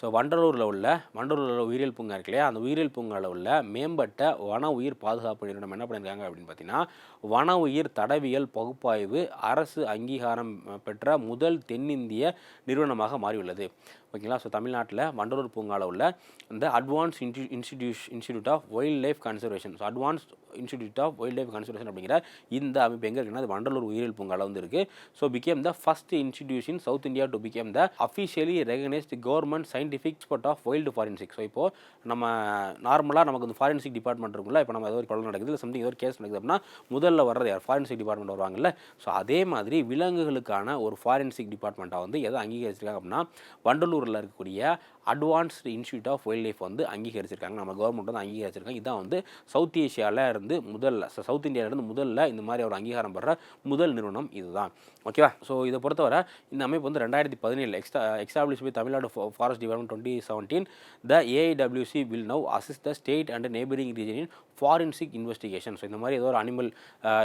ஸோ வண்டலூரில் உள்ள வண்டலூரில் உள்ள உயிரியல் பூங்கா இருக்கு இல்லையா? அந்த உயிரியல் பூங்காவில் உள்ள மேம்பட்ட வன உயிர் பாதுகாப்பு நிறுவனம் என்ன பண்ணியிருக்காங்க அப்படின்னு பார்த்தீங்கன்னா வன உயிர் தடவியல் பகுப்பாய்வு அரசு அங்கீகாரம் பெற்ற முதல் தென்னிந்திய நிறுவனமாக மாறியுள்ளது. ஓகேங்களா? ஸோ தமிழ்நாட்டில் வண்டலூர் பூங்காவில் உள்ள இந்த advance insti institu institute of wildlife conservation so advance institute of wildlife conservation அப்படிங்கிற இந்த அமைப்பு எங்கே இருக்குன்னா அது வண்டலூர் உயிரியல் பூங்காவில் வந்து இருக்குது so became the first institution south India to become the officially recognised government scientific expert of wild forensic so இப்போ நம்ம நார்மலாக நமக்கு வந்து ஃபாரன்சிக் டிபார்ட்மெண்ட் இருக்குல்ல இப்போ நம்ம ஏதோ ஒரு கொலை நடக்குது இல்லை சம்திங் ஏதோ ஒரு கேஸ் நடக்குது அப்படின்னா முதல்ல வர்றது யார்? ஃபாரன்சிக் டிபார்ட்மெண்ட் வருவாங்கல்ல. ஸோ அதே மாதிரி விலங்குகளுக்கான ஒரு ஃபாரன்சிக் டிபார்ட்மெண்ட்டாக வந்து எதை அங்கீகரிச்சிருக்காங்க அப்படின்னா வண்டலூர் வண்டலூரில் இருக்கக்கூடிய advanced institute of wildlife வந்து அங்கீகரிச்சிருக்காங்க. நம்ம கவர்மெண்ட் வந்து அங்கீகரிச்சிருக்காங்க. இதான் வந்து சவுத் ஏஷியாவில் இருந்து முதல்ல சவுத் இந்தியாவிலேருந்து முதல்ல இந்த மாதிரி ஒரு அங்கீகாரம் பெற முதல் நிறுவனம் இதுதான். ஓகேவா ஸோ இதை பொறுத்தவரை இந்த அமைப்பு வந்து ரெண்டாயிரத்தி பதினேழு esta establish by Tamil Nadu forest department twenty seventeen the AIWC will now assist the state and neighbouring ரீஜனின் ஃபாரின்சிக் இன்வெஸ்டிகேஷன் ஸோ இந்த மாதிரி ஏதோ ஒரு அனிமல்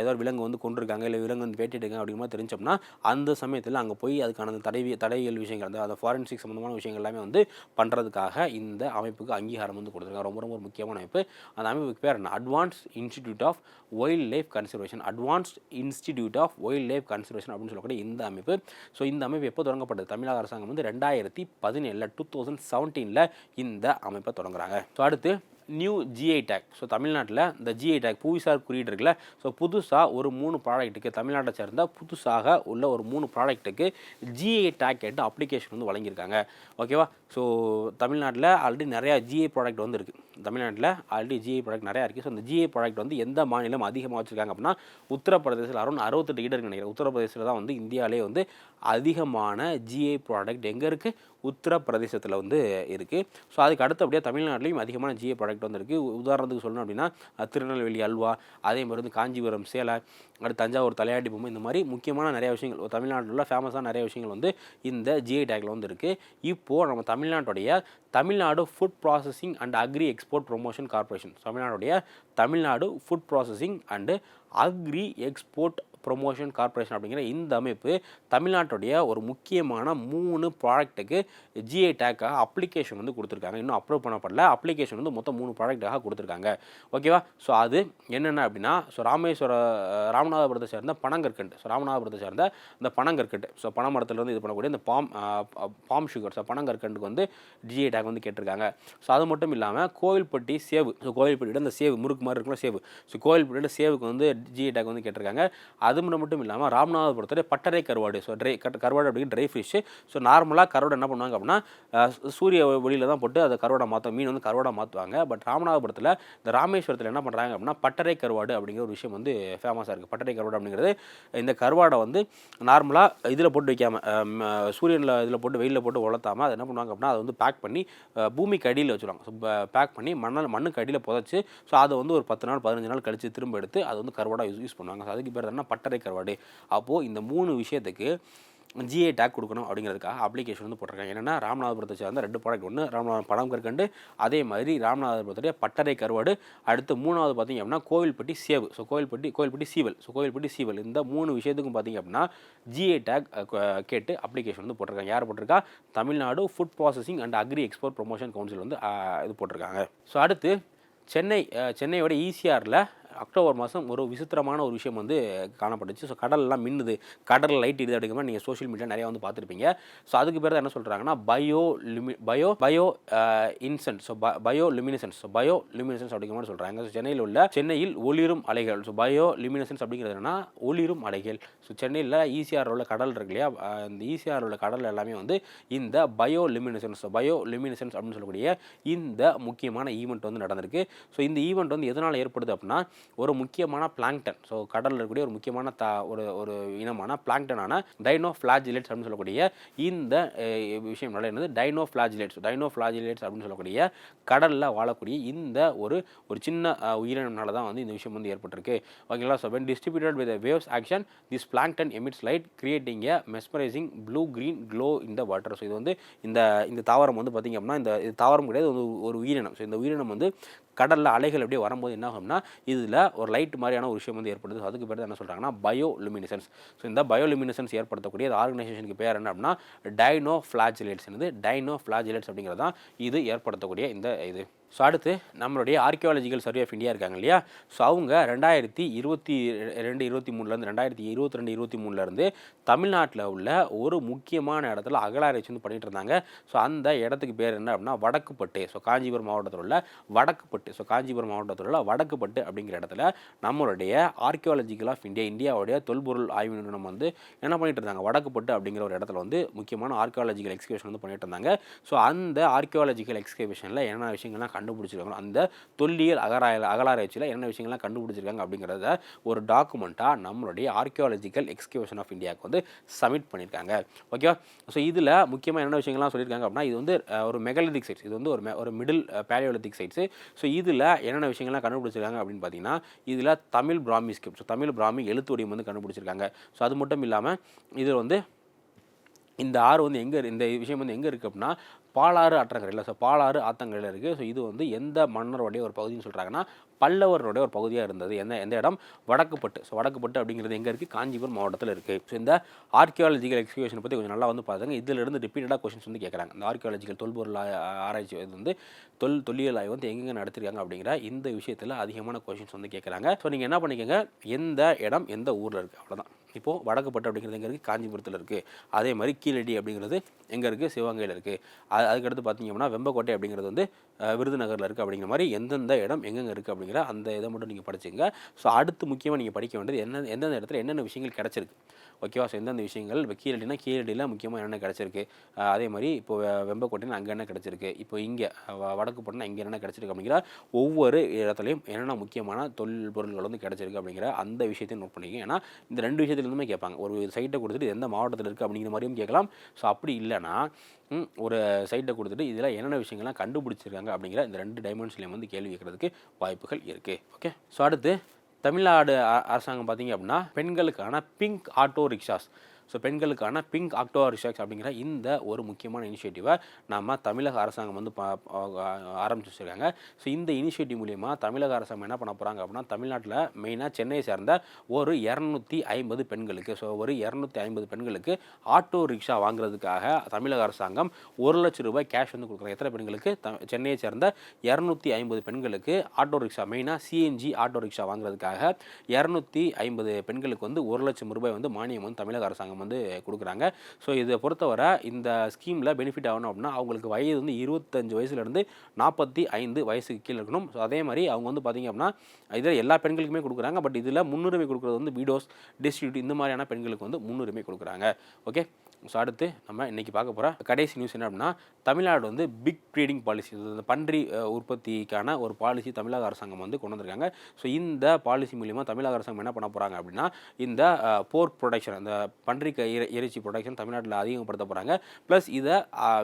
ஏதோ ஒரு விலங்கு வந்து கொண்டிருக்காங்க இல்லை விலங்கு வந்து வேட்டிடுங்க அப்படிங்கிற மாதிரி தெரிஞ்சோம்னா அந்த சமயத்தில் அங்கே போய் அதுக்கான அந்த தடைகள் விஷயங்கள் அந்த அந்த ஃபாரன்சிக் சம்மந்தமான விஷயங்கள் எல்லாமே வந்து பண்ணுறதுக்காக இந்த அமைப்புக்கு அங்கீகாரம் வந்து கொடுத்துருக்காங்க. ரொம்ப ரொம்ப முக்கியமான அமைப்பு. அந்த அமைப்புக்கு பேர் என்ன? Advance institute of wildlife conservation advanced institute of wildlife conservation அப்படின்னு சொல்லக்கூடிய இந்த அமைப்பு. ஸோ இந்த அமைப்பு எப்போ தொடங்கப்பட்டது? தமிழக அரசாங்கம் வந்து ரெண்டாயிரத்தி பதினேழில் டூ தௌசண்ட் செவன்டீனில் இந்த அமைப்பை தொடங்குறாங்க. ஸோ அடுத்து நியூ ஜிஐ டேக் ஸோ தமிழ்நாட்டில் இந்த ஜிஐ டேக் புவிசார் குறியீடு இருக்குல்ல ஸோ புதுசாக ஒரு மூணு ப்ராடக்ட்டுக்கு தமிழ்நாட்டை சேர்ந்த புதுசாக உள்ள ஒரு மூணு ப்ராடக்ட்டுக்கு ஜிஐ டேக் கேட்டு அப்ளிகேஷன் வந்து வழங்கியிருக்காங்க. ஓகேவா ஸோ தமிழ்நாட்டில் ஆல்ரெடி நிறையா ஜிஐ ப்ராடக்ட் வந்து இருக்குது தமிழ்நாட்டில் ஆல்ரெடி ஜிஐ ப்ராடக்ட் நிறையா இருக்குது ஸோ அந்த ஜிஐ ப்ராடக்ட் வந்து எந்த மாநிலம் அதிகமாக வச்சுருக்காங்க அப்படின்னா உத்தரப்பிரதேசத்தில் அரௌண்ட் அறுபத்தெட்டு கிட்ட இருக்கு நினைக்கிறேன். உத்தரப்பிரதேசத்தில் தான் வந்து இந்தியாவிலே வந்து அதிகமான ஜிஐ ப்ராடக்ட் எங்கே இருக்குது உத்தரப்பிரதேசத்தில் வந்து இருக்குது ஸோ அதுக்கு அடுத்தபடியாக தமிழ்நாட்டிலையும் அதிகமான ஜிஏ ப்ராடக்ட் வந்துருக்கு உதாரணத்துக்கு சொல்லணும் அப்படின்னா திருநெல்வேலி அல்வா அதே மாதிரி வந்து காஞ்சிபுரம் சேலை அடுத்து தஞ்சாவூர் தலையாட்டி பொம்மை இந்த மாதிரி முக்கியமான நிறைய விஷயங்கள் தமிழ்நாட்டில் உள்ள ஃபேமஸான நிறைய விஷயங்கள் வந்து இந்த ஜிஐ டேக்கில் வந்து இருக்குது இப்போது நம்ம தமிழ்நாட்டுடைய Tamil Nadu food processing and agri export promotion corporation தமிழ்நாடுடைய Tamil Nadu food processing and agri export promotion corporation அப்படிங்கிற இந்த அமைப்பு தமிழ்நாட்டுடைய ஒரு முக்கியமான மூணு ப்ராடக்ட்டுக்கு ஜிஐ டேக்காக அப்ளிகேஷன் வந்து கொடுத்துருக்காங்க. இன்னும் அப்ரூவ் பண்ணப்படல. அப்ளிகேஷன் வந்து மொத்தம் மூணு ப்ராடக்டாக கொடுத்துருக்காங்க. ஓகேவா ஸோ அது என்னென்ன அப்படின்னா ஸோ ராமேஸ்வர ராமநாதபுரத்தை சேர்ந்த பனங்கற்கண்டு. ஸோ ராமநாதபுரத்தை சேர்ந்த இந்த பனங்கற்கண்டு. ஸோ பனைமரத்துலேருந்து இது பண்ணக்கூடிய இந்த பாம் பாம் சுகர் ஸோ பனங்கற்கண்டுக்கு வந்து ஜிஐ டேக் வந்து கேட்டிருக்காங்க. ஸோ அது மட்டும் இல்லாமல் கோவில்பட்டி சேவு. ஸோ கோவில்பட்டியோட இந்த சேவு முறுக்கு மாதிரி இருக்கிற சேவு. ஸோ கோவில்பட்டியோட சேவுக்கு வந்து ஜிஐ டேக் வந்து கேட்டிருக்காங்க. அது மட்டும் மட்டும் இல்லாமல் ராமநாதபுரத்தில் பட்டறை கருவாடு ஸோ ட்ரை கட் கருவாடு அப்படிங்கிற ட்ரை ஃபிஷ்ஷு ஸோ நார்மலாக கருவாடு என்ன பண்ணுவாங்க அப்படின்னா சூரிய ஒளியில் தான் போட்டு அதை கருவாடை மாற்ற மீன் வந்து கருவாடை மாற்றுவாங்க பட் ராமநாதபுரத்தில் இந்த ராமேஸ்வரத்தில் என்ன பண்ணுறாங்க அப்படின்னா பட்டறை கருவாடு அப்படிங்கிற ஒரு விஷயம் வந்து ஃபேமஸாக இருக்குது பட்டறை கருவாடு அப்படிங்கிறது இந்த கருவாடை வந்து நார்மலாக இதில் போட்டு வைக்காமல் சூரியனில் இதில் போட்டு வெயிலில் போட்டு வளர்த்தாமல் அதை என்ன பண்ணுவாங்க அப்படின்னா அதை வந்து பேக் பண்ணி பூமிக்கு அடியில் வச்சுருவாங்க. ஸோ பேக் பண்ணி மண்ணில் மண்ணுக்கு அடியில் புதைச்சி ஸோ அதை வந்து ஒரு பத்து நாள் பதினஞ்சு நாள் கழித்து திரும்ப எடுத்து அதை வந்து கருவாடாக யூஸ் யூஸ் பண்ணுவாங்க. ஸோ அதுக்கு பேர் என்ன? பட்டறை கருவாடு. அப்போது இந்த மூணு விஷயத்துக்கு ஜிஏ டேக் கொடுக்கணும் அப்படிங்கிறதுக்காக அப்ளிகேஷன் வந்து போட்டிருக்காங்க. என்னென்னா ராமநாதபுரத்தை சேர்ந்த ரெண்டு ப்ராடக்ட் ஒன்று ராமநாதபுரம் படம் கற்கண்டு அதே மாதிரி ராமநாதபுரத்துடைய பட்டறை கருவாடு. அடுத்து மூணாவது பார்த்தீங்க அப்படின்னா கோவில்பட்டி சேவு. ஸோ கோவில்பட்டி கோவில்பட்டி சீவல். ஸோ கோவில்பட்டி சீவல். இந்த மூணு விஷயத்துக்கும் பார்த்தீங்க அப்படின்னா ஜிஏ டேக் கேட்டு அப்ளிகேஷன் வந்து போட்டிருக்காங்க. யார் போட்டிருக்கா? Tamil Nadu food processing and agri export promotion council வந்து இது போட்டிருக்காங்க. ஸோ அடுத்து சென்னை சென்னையோட ஈசிஆரில் அக்டோபர் மாதம் ஒரு விசித்திரமான ஒரு விஷயம் வந்து காணப்பட்டுச்சு. ஸோ கடல்லாம் மின்னுது. கடல் லைட் இது அப்படிங்கிற மாதிரி நீங்கள் சோஷியல் மீடியா நிறையா வந்து பார்த்துருப்பீங்க. ஸோ அதுக்கு பேர் தான் என்ன சொல்கிறாங்கன்னா bio lumi bio bio incent so bioluminescence so bioluminescence அப்படிங்கிற மாதிரி சொல்கிறாங்க ஸோ சென்னையில் உள்ள சென்னையில் ஒளிரும் அலைகள். ஸோ பயோ லுமினசன்ஸ் அப்படிங்கிறது என்னன்னா ஒளிரும் அலைகள். ஸோ சென்னையில் ஈசிஆர் உள்ள கடல் இருக்கு இல்லையா? இந்த ஈசிஆர் உள்ள கடல் எல்லாமே வந்து இந்த பயோ லுமினசன்ஸ் பயோ லுமினசன்ஸ் அப்படின்னு சொல்லக்கூடிய இந்த முக்கியமான ஈவெண்ட் வந்து நடந்திருக்கு. ஸோ இந்த ஈவெண்ட் வந்து எதனால் ஏற்படுது அப்படின்னா ஒரு முக்கியமான பிளாங்டன் ஸோ கடலில் இருக்கக்கூடிய ஒரு முக்கியமான த ஒரு ஒரு இனமான பிளாங்டனான டைனோ ஃப்ளாஜிலேட்ஸ் அப்படின்னு சொல்லக்கூடிய இந்த விஷயம்னால என்னது டைனோ ஃப்ளாஜிலேட்ஸ் டைனோ ஃப்ளாஜிலேட்ஸ் அப்படின்னு சொல்லக்கூடிய கடலில் வாழக்கூடிய இந்த ஒரு ஒரு சின்ன உயிரினம்னால தான் வந்து இந்த விஷயம் வந்து ஏற்பட்டிருக்கு. ஓகேங்களா so when distributed with waves action this plankton emits light creating a mesmerising blue green glow இந்த வாட்டர் ஸோ இது வந்து இந்த இந்த தாவரம் வந்து பார்த்திங்க அப்படின்னா இந்த தாவரம் கிடையாது ஒரு உயிரினம். ஸோ இந்த உயிரினம் வந்து கடலில் அலைகள் அப்படியே வரும்போது என்ன ஆகும்னா இதில் ஒரு லைட் மாதிரியான ஒரு விஷயம் வந்து ஏற்படுது. அதுக்கு பேர் தான் என்ன சொல்கிறாங்கன்னா பயோ லுமினிசன்ஸ் ஸோ இந்த பயோ லுமினிசன்ஸ் ஏற்படுத்தக்கூடிய அந்த ஆர்கனைசேஷனுக்கு பேர் என்ன அப்படின்னா டைனோ ஃப்ளாஜிலேட்ஸ் என்னது? டைனோ ஃப்ளாஜிலேட்ஸ் அப்படிங்கிறது தான் இது ஏற்படுத்தக்கூடிய இந்த இது. ஸோ அடுத்து நம்மளுடைய ஆர்கியாலஜிக்கல் சர்வே ஆஃப் இந்தியா இருக்காங்க இல்லையா? ஸோ அவங்க ரெண்டாயிரத்தி இருபத்தி ரெண்டு இருபத்தி மூணுலேருந்து ரெண்டாயிரத்தி இருபத்தி ரெண்டு இருபத்தி மூணுலேருந்து தமிழ்நாட்டில் உள்ள ஒரு முக்கியமான இடத்துல அகலாராய்ச்சி வந்து பண்ணிகிட்டு இருந்தாங்க. ஸோ அந்த இடத்துக்கு பேர் என்ன அப்படின்னா வடக்குப்பட்டு. ஸோ காஞ்சிபுரம் மாவட்டத்தில் உள்ள வடக்குப்பட்டு. ஸோ காஞ்சிபுரம் மாவட்டத்தில் உள்ள வடக்குப்பட்டு அப்படிங்கிற இடத்துல நம்மளுடைய ஆர்கியாலஜிக்கல் ஆஃப் இந்தியா இந்தியாவுடைய தொல்பொருள் ஆய்வு நிறுவனம் வந்து என்ன பண்ணிகிட்டு இருந்தாங்க? வடக்குப்பட்டு அப்படிங்கிற ஒரு இடத்துல வந்து முக்கியமான ஆர்கியாலஜிக்கல் எக்ஸ்கேஷன் வந்து பண்ணிகிட்டு இருந்தாங்க. ஸோ அந்த ஆர்கியாலஜிக்கல் எக்ஸ்கேஷனில் என்னென்ன விஷயங்கள்லாம் கண்டுபிடிச்சிருக்காங்க அந்த தொல்லியல் அகராய அகலாராய்ச்சியில் என்ன விஷயங்கள்லாம் கண்டுபிடிச்சிருக்காங்க அப்படிங்கிறத ஒரு டாக்குமெண்ட்டாக நம்மளுடைய ஆர்கியாலஜிக்கல் எக்ஸ்கியூஷன் ஆஃப் இந்தியாவுக்கு வந்து சப்மிட் பண்ணியிருக்காங்க. ஓகேவா ஸோ இதில் முக்கியமாக என்ன விஷயங்கள்லாம் சொல்லியிருக்காங்க அப்படின்னா இது வந்து ஒரு மெகலிதிக் சைட்ஸ் இது வந்து ஒரு ஒரு மிடில் பேலியோலித்திக் சைட்ஸு ஸோ இதில் என்னென்ன விஷயங்கள்லாம் கண்டுபிடிச்சிருக்காங்க அப்படின்னு பார்த்தீங்கன்னா இதில் தமிழ் பிராமி ஸ்கிரிப்ட் ஸோ தமிழ் பிராமி எழுத்து வடிவம் வந்து கண்டுபிடிச்சிருக்காங்க. ஸோ அது மட்டும் இல்லாமல் இதில் வந்து இந்த ஆறு வந்து எங்கே இந்த விஷயம் வந்து எங்கே இருக்குது அப்படின்னா பாலாறு ஆற்றங்கரையில் ஸோ பாலாறு ஆத்தங்கரையில் இருக்குது ஸோ இது வந்து எந்த மன்னருடைய ஒரு பகுதின்னு சொல்கிறாங்கன்னா பல்லவருடைய ஒரு பகுதியாக இருந்தது. எந்த எந்த இடம்? வடக்குப்பட்டு ஸோ வடக்குப்பட்டு அப்படிங்கிறது எங்கே இருக்குது காஞ்சிபுரம் மாவட்டத்தில் இருக்குது ஸோ இந்த ஆர்கியாலஜிக்கல் எக்ஸ்பிகேஷன் பற்றி கொஞ்சம் நல்லா வந்து பார்த்துங்க இதிலிருந்து ரிப்பீட்டடாக கொஷின்ஸ் வந்து கேட்குறாங்க இந்த ஆர்கியாலஜிக்கல் தொல்பொருள் ஆராய்ச்சி இது வந்து தொல் தொல்லியல் ஆய்வு வந்து எங்கெங்கே நடத்திருக்காங்க அப்படிங்கிற இந்த விஷயத்தில் அதிகமான கொஷின்ஸ் வந்து கேட்குறாங்க ஸோ நீங்கள் என்ன பண்ணிக்கோங்க? எந்த இடம் எந்த ஊரில் இருக்குது அவ்வளோதான் இப்போது வடக்குப்பட்டு அப்படிங்கிறது எங்கே இருக்குது காஞ்சிபுரத்தில் இருக்குது அதே மாதிரி கீழடி அப்படிங்கிறது எங்கே இருக்குது சிவகங்கையில் இருக்குது அது அதுக்கடுத்து பார்த்தீங்க அப்படின்னா வெம்பக்கோட்டை அப்படிங்கிறது வந்து விருதுநகரில் இருக்குது அப்படிங்கிற மாதிரி எந்தெந்த இடம் எங்கெங்கே இருக்குது அப்படிங்கிற அந்த இதை மட்டும் நீங்கள் படிச்சுங்க ஸோ அடுத்து முக்கியமாக நீங்கள் படிக்க வேண்டியது என்ன எந்தெந்த இடத்துல என்னென்ன விஷயங்கள் கிடச்சிருக்கு? ஓகேவா? ஸோ எந்தெந்த விஷயங்கள்? இப்போ கீழடினா கீழடியில் முக்கியமாக என்னென்ன கிடச்சிருக்கு? அதே மாதிரி இப்போ வெம்பக்கோட்டையில் அங்கே என்ன கிடச்சிருக்கு? இப்போ இங்கே வடக்கு போட்டனா இங்கே என்னென்ன கிடச்சிருக்கு அப்படிங்கிற ஒவ்வொரு இடத்துலையும் என்னென்ன முக்கியமான தொழில் பொருள்கள் வந்து கிடச்சிருக்கு அப்படிங்கிற அந்த விஷயத்தையும் நோட் பண்ணிக்கங்க. ஏன்னா இந்த ரெண்டு விஷயத்துலேருந்துமே கேட்பாங்க. ஒரு சைட்டை கொடுத்துட்டு எந்த மாவட்டத்தில் இருக்குது அப்படிங்கிற மாதிரியும் கேட்கலாம். ஸோ அப்படி இல்லைன்னா ஒரு சைட்டை கொடுத்துட்டு இதில் என்னென்ன விஷயங்கள்லாம் கண்டுபிடிச்சிருக்காங்க அப்படிங்கிற இந்த ரெண்டு டைமென்ஷன்லையும் வந்து கேள்வி கேட்கறதுக்கு வாய்ப்புகள் இருக்குது ஓகே ஸோ அடுத்து தமிழ்நாடு அரசாங்கம் பார்த்தீங்க அப்படின்னா பெண்களுக்கான பிங்க் ஆட்டோ ரிக்ஷாஸ். ஸோ பெண்களுக்கான பிங்க் ஆக்டோ ரிக்ஷாஸ் அப்படிங்கிற இந்த ஒரு முக்கியமான இனிஷியேட்டிவை நம்ம தமிழக அரசாங்கம் வந்து ஆரம்பிச்சு வச்சுருக்காங்க ஸோ இந்த இனிஷியேட்டிவ் மூலிமா தமிழக அரசாங்கம் என்ன பண்ண போகிறாங்க அப்படின்னா தமிழ்நாட்டில் மெயினாக சென்னையை சேர்ந்த ஒரு இரநூத்தி ஐம்பது பெண்களுக்கு ஸோ ஒரு இரநூத்தி ஐம்பது பெண்களுக்கு ஆட்டோ ரிக்ஷா வாங்குறதுக்காக தமிழக அரசாங்கம் ஒரு லட்சம் ரூபாய் கேஷ் வந்து கொடுக்குறாங்க. எத்தனை பெண்களுக்கு? த சென்னையை சேர்ந்த இரநூத்தி ஐம்பது பெண்களுக்கு ஆட்டோ ரிக்ஷா மெயினாக சிஎன்ஜி ஆட்டோ ரிக்ஷா வாங்குறதுக்காக இரநூத்தி ஐம்பது பெண்களுக்கு வந்து ஒரு லட்சம் ரூபாய் வந்து மானியம் வந்து தமிழக அரசாங்கம் வந்து கொடுக்குறாங்க. ஸோ இதை பொறுத்தவரை இந்த ஸ்கீமில் பெனிஃபிட் ஆகணும் அப்படின்னா அவங்களுக்கு வயது வந்து இருபத்தஞ்சு வயசுலேருந்து நாற்பத்தி ஐந்து வயசுக்கு கீழே இருக்கணும். ஸோ அதே மாதிரி அவங்க வந்து பார்த்திங்க அப்படின்னா இதில் எல்லா பெண்களுக்குமே கொடுக்குறாங்க. பட் இதில் முன்னுரிமை கொடுக்குறது வந்து வீடோஸ் டிஸ்ட்ரிபியூட் இந்த மாதிரியான பெண்களுக்கு வந்து முன்னுரிமை கொடுக்குறாங்க. ஓகே ஸோ அடுத்து நம்ம இன்றைக்கி பார்க்க போகிற கடைசி நியூஸ் என்ன அப்படின்னா தமிழ்நாடு வந்து பிக் ப்ரீடிங் பாலிசி இந்த பன்றி உற்பத்திக்கான ஒரு பாலிசி தமிழக அரசாங்கம் வந்து கொண்டு வந்திருக்காங்க. ஸோ இந்த பாலிசி மூலிமா தமிழக அரசாங்கம் என்ன பண்ண போகிறாங்க அப்படின்னா இந்த போர்க் ப்ரொடக்ஷன் அந்த பன்றி இறைச்சி ப்ரொடக்ஷன் தமிழ்நாட்டில் அதிகப்படுத்த போகிறாங்க ப்ளஸ் இதை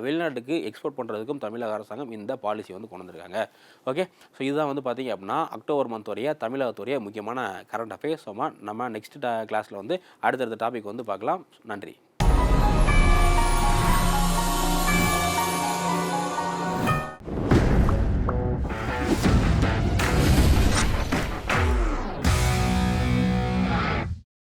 வெளிநாட்டுக்கு எக்ஸ்போர்ட் பண்ணுறதுக்கும் தமிழக அரசாங்கம் இந்த பாலிசி வந்து கொண்டு வந்திருக்காங்க. ஓகே ஸோ இதுதான் வந்து பார்த்தீங்க அப்படின்னா அக்டோபர் மந்த் வரைய தமிழகத்துடைய முக்கியமான கரண்ட் அஃபேர்ஸ் நம்ம நெக்ஸ்ட் கிளாஸில் வந்து அடுத்தடுத்த டாபிக் வந்து பார்க்கலாம். நன்றி.